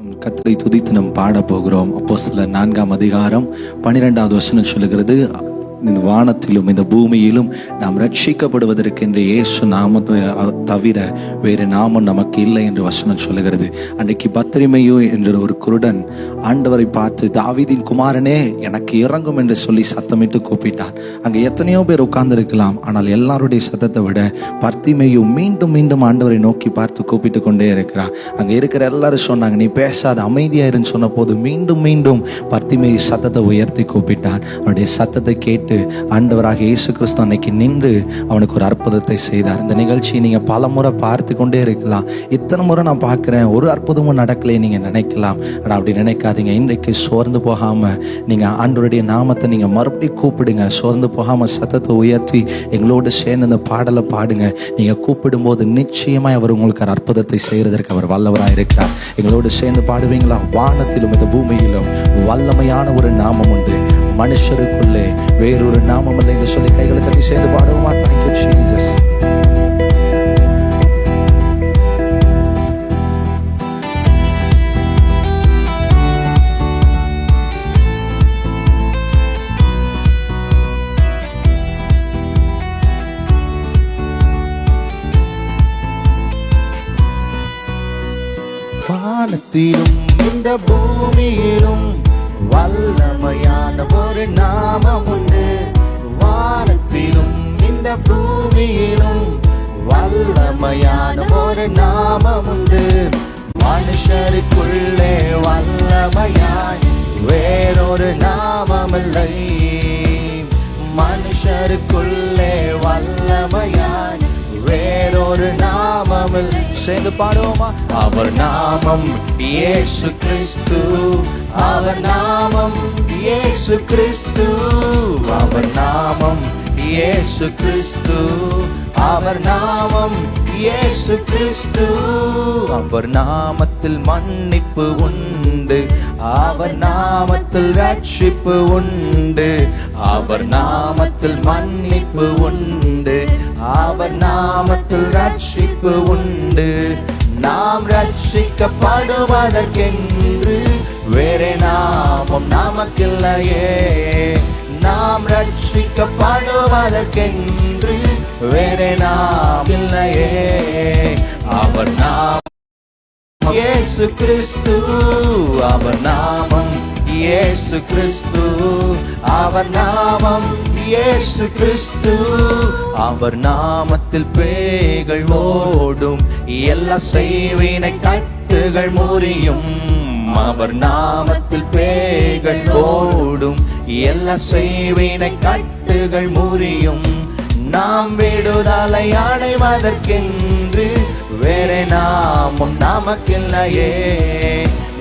கத்தரை துதித்து நம் பாட போகிறோம். அப்போ சில நான்காம் அதிகாரம் பன்னிரெண்டாவது வசனம் சொல்லுகிறது இந்த வானத்திலும் இந்த பூமியிலும் நாம் ரட்சிக்கப்படுவதற்கென்று இயேசு நாமத்தை தவிர வேறு நாமம் நமக்கு இல்லை என்று வசனம் சொல்லுகிறது. அன்றைக்கு பத்திரிமையோ என்ற ஒரு குருடன் ஆண்டவரை பார்த்து தாவிதின் குமாரனே எனக்கு இறங்கும் என்று சொல்லி சத்தமிட்டு கூப்பிட்டான். அங்கே எத்தனையோ பேர் உட்கார்ந்திருக்கலாம். ஆனால் எல்லாருடைய சத்தத்தை விட பர்த்திமையும் மீண்டும் மீண்டும் ஆண்டவரை நோக்கி பார்த்து கூப்பிட்டு கொண்டே இருக்கிறான். அங்கே இருக்கிற எல்லாரும் சொன்னாங்க நீ பேசாத அமைதியாயிருன்னு சொன்ன போது மீண்டும் மீண்டும் பர்த்திமை சத்தத்தை உயர்த்தி கூப்பிட்டான். அவருடைய சத்தத்தை கேட்டு ஆண்டவராக இயேசு கிறிஸ்து அன்னைக்கு நின்று அவனுக்கு ஒரு அற்புதத்தை செய்தார். இந்த நிகழ்ச்சியை நீங்கள் பல முறை பார்த்து கொண்டே இருக்கலாம். இத்தனை முறை நான் பார்க்குறேன். ஒரு அற்புதமும் நடக்கலை நீங்கள் நினைக்கலாம். ஆனால் அப்படி நினைக்காதீங்க. இன்றைக்கு சோர்ந்து போகாமல் நீங்கள் ஆண்டவருடைய நாமத்தை நீங்கள் மறுபடியும் கூப்பிடுங்க. சோர்ந்து போகாமல் சத்தத்தை உயர்த்தி எங்களோடு சேர்ந்து இந்த பாடலை பாடுங்க. நீங்கள் கூப்பிடும்போது நிச்சயமாக அவர் உங்களுக்கு ஒரு அற்புதத்தை செய்கிறதற்கு அவர் வல்லவராக இருக்கிறார். எங்களோடு சேர்ந்து பாடுவீங்களா? வானத்திலும் இந்த பூமியிலும் வல்லமையான ஒரு நாமம் உண்டு. மனுஷருக்குள்ளே வேறொரு நாமம் இல்லை என்று சொல்லி கைகளை தட்டி சேர்ந்து பாடுவோமா? தேங்க்யூ ஜீசஸ் வானத்திலும் இந்த பூமியிலும் வல்லமையான ஒரு நாமம் உண்டு. வானத்திலும் இந்த பூமியிலும் வல்லமையான ஒரு நாமம் உண்டு. மனுஷருக்குள்ளே வல்லமையாய் வேறொரு நாமமில்லை. மனுஷருக்குள்ளே வல்லமையாய் வேறொரு நாம நாமமில் சேர்ந்து பாடுவோமா? அவர் நாமம் இயேசு கிறிஸ்து. அவர் நாமம் இயேசு கிறிஸ்து. அவர் நாமம் இயேசு கிறிஸ்து. அவர் நாமம் இயேசு கிறிஸ்து. அவர் நாமத்தில் மன்னிப்பு உண்டு. அவர் நாமத்தில் ரட்சிப்பு உண்டு. அவர் நாமத்தில் மன்னிப்பு உண்டு. அவர் நாமத்தில் ரட்சிப்பு உண்டு. நாம் ரட்சிக்கப்படுவதற்கென்று வேறே நாமம் நமக்கில்லையே. நாம் ரட்சிக்கப்படுவதற்கென்று வேறே நாம் இல்லையே அவர் நாம் இயேசு கிறிஸ்து அவர் நாம் இயேசு கிறிஸ்து அவர் நாமம் இயேசு கிறிஸ்து அவர் நாமத்தில் பேய்கள் ஓடும். எல்லா செய்வினை கட்டுகள் முறியும். அவர் நாமத்தில் பேய்கள் ஓடும். எல்லா செய்வினை கட்டுகள் முறியும். நாம் விடுதலை அடைவதற்கென்று வேற நாமும் நமக்கில்லையே.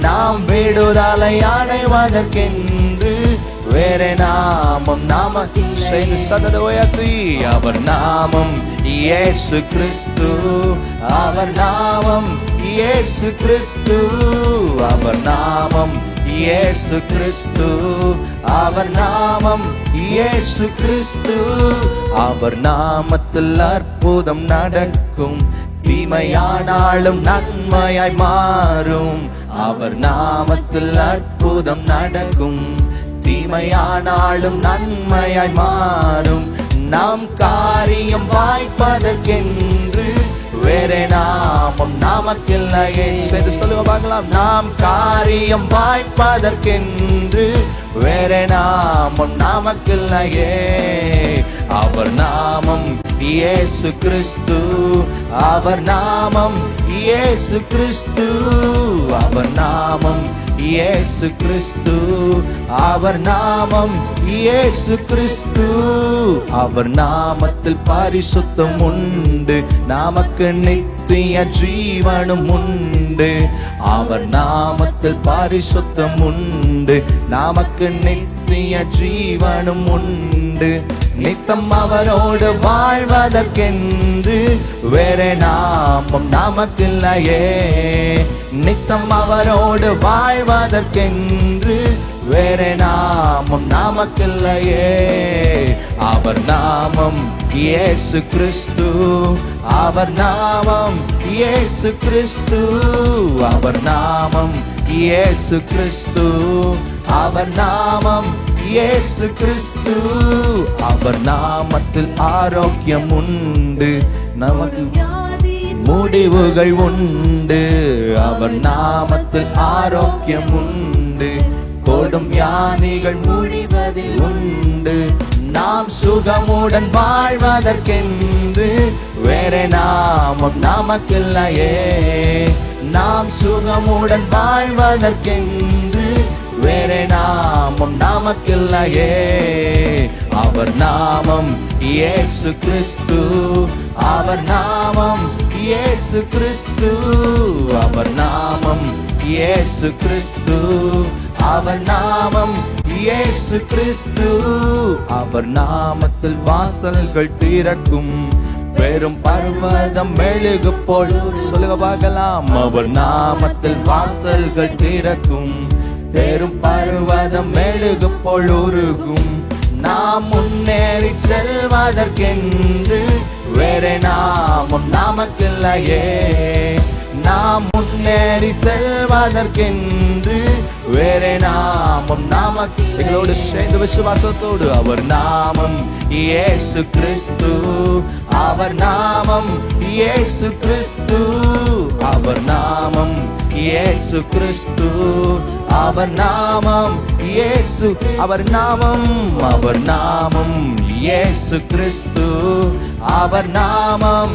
நாம் விடுதலை அடைவதற்கென்று வேற நாமம் நமக்கில்லை சதத உயர்த்தி. அவர் நாமம் இயேசு கிறிஸ்து. அவர் நாமம் இயேசு கிறிஸ்து. அவர் நாமம் இயேசு கிறிஸ்து. அவர் நாமம் இயேசு கிறிஸ்து. அவர் நாமத்தில் அற்புதம் நடக்கும். தீமையானாலும் நன்மையாய் மாறும். அவர் நாமத்தில் அற்புதம் நடக்கும். தீமையானாலும் நன்மையாய் மாறும். நாம் காரியம் வாய்ப்பதற்கென்று வேற நாமம் நமக்கில்லையே செய்து சொல்லுங்க பார்க்கலாம். நாம் காரியம் வாய்ப்பதற்கென்று வேற நாமம் நமக்கில்லையே. அவர் நாமம் இயேசு கிறிஸ்து. அவர் நாமம் இயேசு கிறிஸ்து. அவர் நாமம் இயேசு கிறிஸ்து. அவர் நாமம் இயேசு கிறிஸ்து. அவர் நாமத்தில் பரிசுத்தம் உண்டு. நமக்கு நித்திய ஜீவனும் உண்டு. அவர் நாமத்தில் பரிசுத்தம் உண்டு. நமக்கு நித்திய ஜீவனும் உண்டு. நித்தம் அவரோடு வாழ்வதற்கென்று வேற நாமம் நமக்கில்லையே. நித்தம் அவரோடு வாழ்வதற்கென்று வேற நாமம் நமக்கில்லையே. அவர் நாமம் இயேசு கிறிஸ்து. அவர் நாமம் இயேசு கிறிஸ்து. அவர் நாமம் இயேசு கிறிஸ்து. அவர் நாமம் இயேசு கிறிஸ்து அவர் நாமத்தில் ஆரோக்கியம் உண்டு நமக்கு முடிவுகள் உண்டு. அவர் நாமத்தில் ஆரோக்கியம் உண்டு கொடும் யானைகள் முடிவதில் உண்டு. நாம் சுகமுடன் வாழ்வதற்கென்று வேற நாமம் நமக்கில்லையே. நாம் சுகமுடன் வாழ்வதற்கென்று வேறே நாமம் நாமக்கில்லையே. அவர் நாமம் இயேசு கிறிஸ்து. அவர் நாமம் இயேசு கிறிஸ்து. அவர் நாமம் இயேசு கிறிஸ்து. அவர் நாமம் இயேசு கிறிஸ்து. அவர் நாமத்தில் வாசல்கள் தீரக்கும் பெரும் பர்வதம் மெழுகு போல் சொல்லுக பார்க்கலாம். அவர் நாமத்தில் வாசல்கள் தீரக்கும் பெரும் பர்வதம் மெழுகு போல் உருகும். நாம் முன்னேறி செல்வதற்கென்று வேற நாமும் நமக்கில்லையே. நாம் முன்னேறி செல்வதற்கென்று வேற நாமம் நமக்கு எங்களோடு சேர்ந்து விசுவாசத்தோடு அவர் நாமம் இயேசு கிறிஸ்து. அவர் நாமம் இயேசு கிறிஸ்து. அவர் நாமம் இயேசு கிறிஸ்து. அவர் நாமம் இயேசு. அவர் நாமம் அவர் நாமம் இயேசு கிறிஸ்து. அவர் நாமம்